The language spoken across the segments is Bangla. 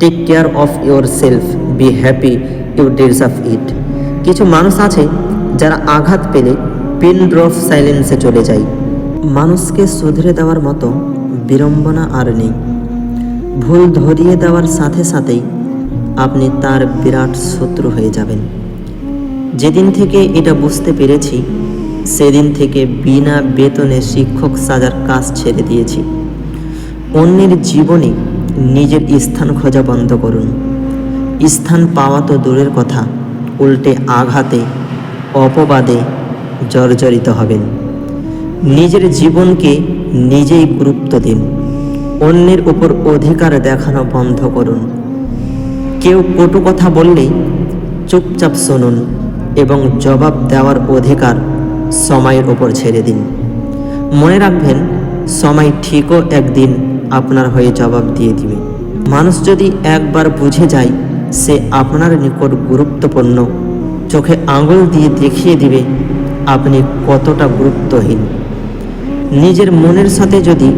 Take care of yourself be happy you deserve it কিছু মানুষ আছে যারা আঘাত পেলে পিন ড্রপ সাইলেন্সে চলে যায়। মানুষকে শুধরে দেওয়ার মতো বিড়ম্বনা আর নেই। ভুল ধরিয়ে দেওয়ার সাথে সাথেই আপনি তার বিরাট শত্রু হয়ে যাবেন। যেদিন থেকে এটা বুঝতে পেরেছি, সেদিন থেকে বিনা বেতনে শিক্ষক সাজার কাজ ছেড়ে দিয়েছি। অন্যের জীবনে নিজের স্থান খোঁজা বন্ধ করুন। স্থান পাওয়া তো দূরের কথা, উল্টে আঘাতে, অপবাদে জর্জরিত হবেন। নিজের জীবনকে নিজেই গুরুত্ব দিন। অন্যের উপর অধিকার দেখানো বন্ধ করুন। কেউ কটু কথা বললেই চুপচাপ শুনুন এবং জবাব দেওয়ার অধিকার সময়ের ওপর ছেড়ে দিন। মনে রাখবেন, সময় ঠিকও একদিন আপনার হয়ে জবাব দিয়ে দিবে। মানুষ যদি একবার বুঝে যায়, সে আপনার নিকট গুরুত্বপূর্ণ, চোখে আঙুল দিয়ে দেখিয়ে দিবে, আপনি কতটা গুরুত্বহীন। নিজের মনের সাথে যদি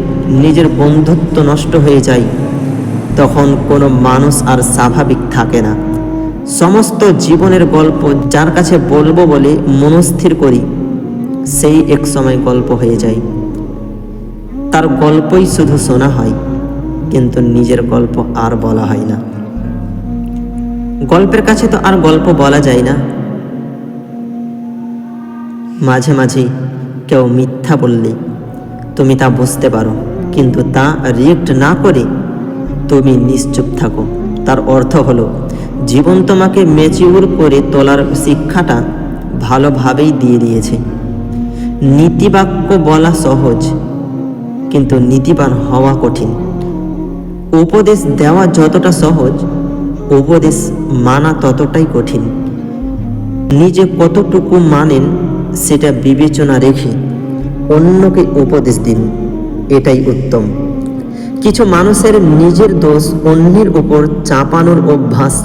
নিজের বন্ধুত্ব নষ্ট হয়ে যায়, তখন কোনো মানুষ আর স্বাভাবিক থাকে না। সমস্ত জীবনের গল্প যার কাছে বলব বলে মনস্থির করি, সেই এক সময় গল্প হয়ে যায়। তার গল্পই শুধু শোনা হয়, কিন্তু নিজের গল্প আর বলা হয় না। গল্পের কাছে তো আর গল্প বলা যায় না। মাঝে মাঝে কেউ মিথ্যা বললে তুমি তা বুঝতে পারো, কিন্তু তা রিয়েক্ট না করে তুমি নিশ্চুপ থাকো। তার অর্থ হলো, জীবন তোমাকে মেচিউর করে তোলার শিক্ষাটা ভালোভাবেই দিয়ে দিয়েছে। নীতিবাক্য বলা সহজ কিন্তু নীতিবান হওয়া কঠিন। উপদেশ দেওয়া যতটা সহজ, উপদেশ মানা ততটাই কঠিন। নিজে কতটুকু মানেন সেটা বিবেচনা রেখে অন্যকে উপদেশ দিন, এটাই উত্তম। কিছু মানুষের নিজের দোষ অন্যের উপর চাপানোর অভ্যাস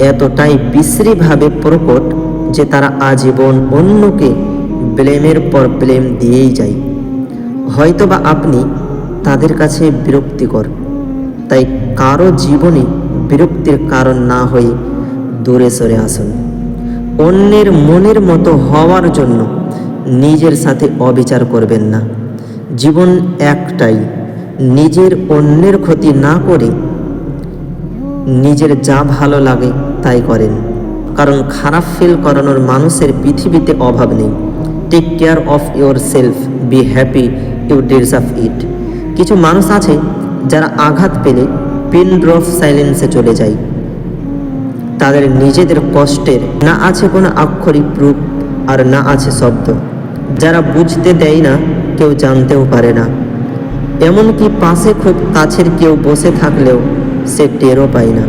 এতটাই বিশ্রীভাবে প্রকট যে তারা আজীবন অন্যকে ব্লেমের পর ব্লেম দিয়েই যায়। হয়তোবা আপনি তাদের কাছে বিরক্তিকর, তাই কারও জীবনে বিরক্তির কারণ না হয়ে দূরে সরে আসুন। অন্যের মনের মতো হওয়ার জন্য নিজের সাথে অবিচার করবেন না। জীবন একটাই, নিজের অন্যের ক্ষতি না করে নিজের যা ভালো লাগে তাই করেন। কারণ খারাপ ফিল করানোর মানুষের পৃথিবীতে অভাব নেই। Take care of yourself be happy you deserve it কিছু মানুষ আছে যারা আঘাত পেলে পিন ড্রপ সাইলেন্সে চলে যায়। তাদের নিজেদের কষ্টের না আছে কোনো আক্ষরিক প্রুফ আর না আছে শব্দ। যারা বুঝতে দেয় না, কেউ জানতেও পারে না। এমনকি পাশে খুব কাছের কেউ বসে থাকলেও সে টেরও পায় না।